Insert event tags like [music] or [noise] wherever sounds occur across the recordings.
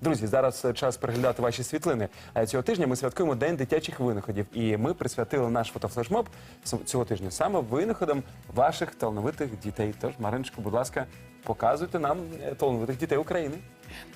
Друзі, зараз е, час переглядати ваші світлини. Е, Цього тижня ми святкуємо День дитячих винаходів, і ми присвятили наш фотофлешмоб цього тижня саме винаходам ваших талановитих дітей. Тож, Мариночко, будь ласка, показуйте нам е, талановитих дітей України.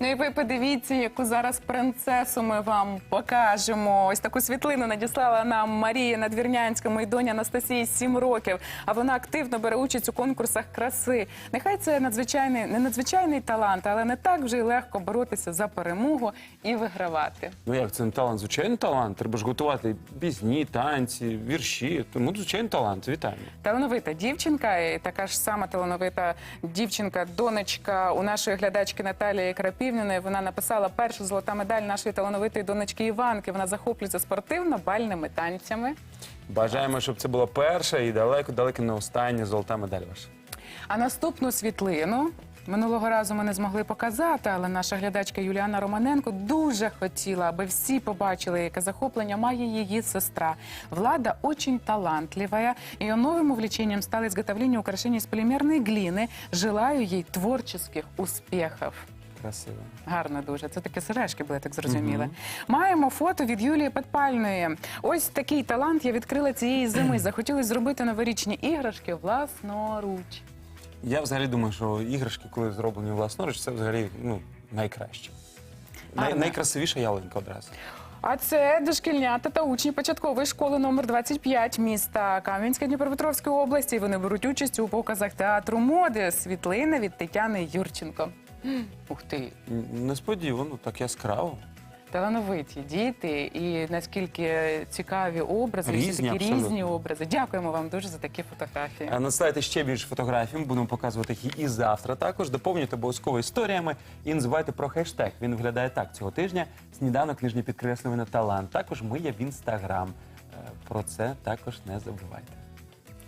Ну і ви подивіться, яку зараз принцесу ми вам покажемо. Ось таку світлину надіслала нам Марія Надвірнянська, моїй доні Анастасії 7 років. А вона активно бере участь у конкурсах краси. Нехай це надзвичайний, не надзвичайний талант, але не так вже й легко боротися за перемогу і вигравати. Ну як це не талант? Звичайно, талант. Треба ж готувати пісні, танці, вірші. Тому звичайно талант. Вітаємо. Талановита дівчинка, і така ж сама талановита дівчинка, донечка у нашої глядачки Наталії Крапівніної. Вона написала першу золота медаль нашої талановитої донечки Іванки. Вона захоплюється спортивно-бальними танцями. Бажаємо, щоб це була перша і далеко, далеко не остання золота медаль ваша. А наступну світлину минулого разу ми не змогли показати, але наша глядачка Юліана Романенко дуже хотіла, аби всі побачили, яке захоплення має її сестра. Влада очень талантливая. Ее новым увлечением стало изготовление украшений из полимерной глины. Желаю їй творчих успіхів. Красиво. Гарно дуже. Це такі сережки були, так зрозуміла. Маємо фото від Юлії Подпальної. Ось такий талант я відкрила цієї зими. [clears throat] Захотіли зробити новорічні іграшки власноруч. Я взагалі думаю, що іграшки, коли зроблені власноруч, це взагалі ну, найкраще. Най, найкрасивіша ялинка одразу. А це дошкільнята та учні початкової школи номер 25 міста Кам'янська Дніпропетровської області. Вони беруть участь у показах театру моди. Світлина від Тетяни Юрченко. Ух ти, Несподівано, так яскраво. талановиті діти, і наскільки цікаві образи, всі Різні, такі абсолютно. різні образи. Дякуємо вам дуже за такі фотографії. А Надсилайте ще більше фотографій, ми будемо показувати їх і завтра. Також доповнюйте обов'язково історіями і називайте про хештег. Він виглядає так цього тижня. Сніданок нижнє підкреслювання талант. Також ми є в інстаграм. Е, Про це також не забувайте.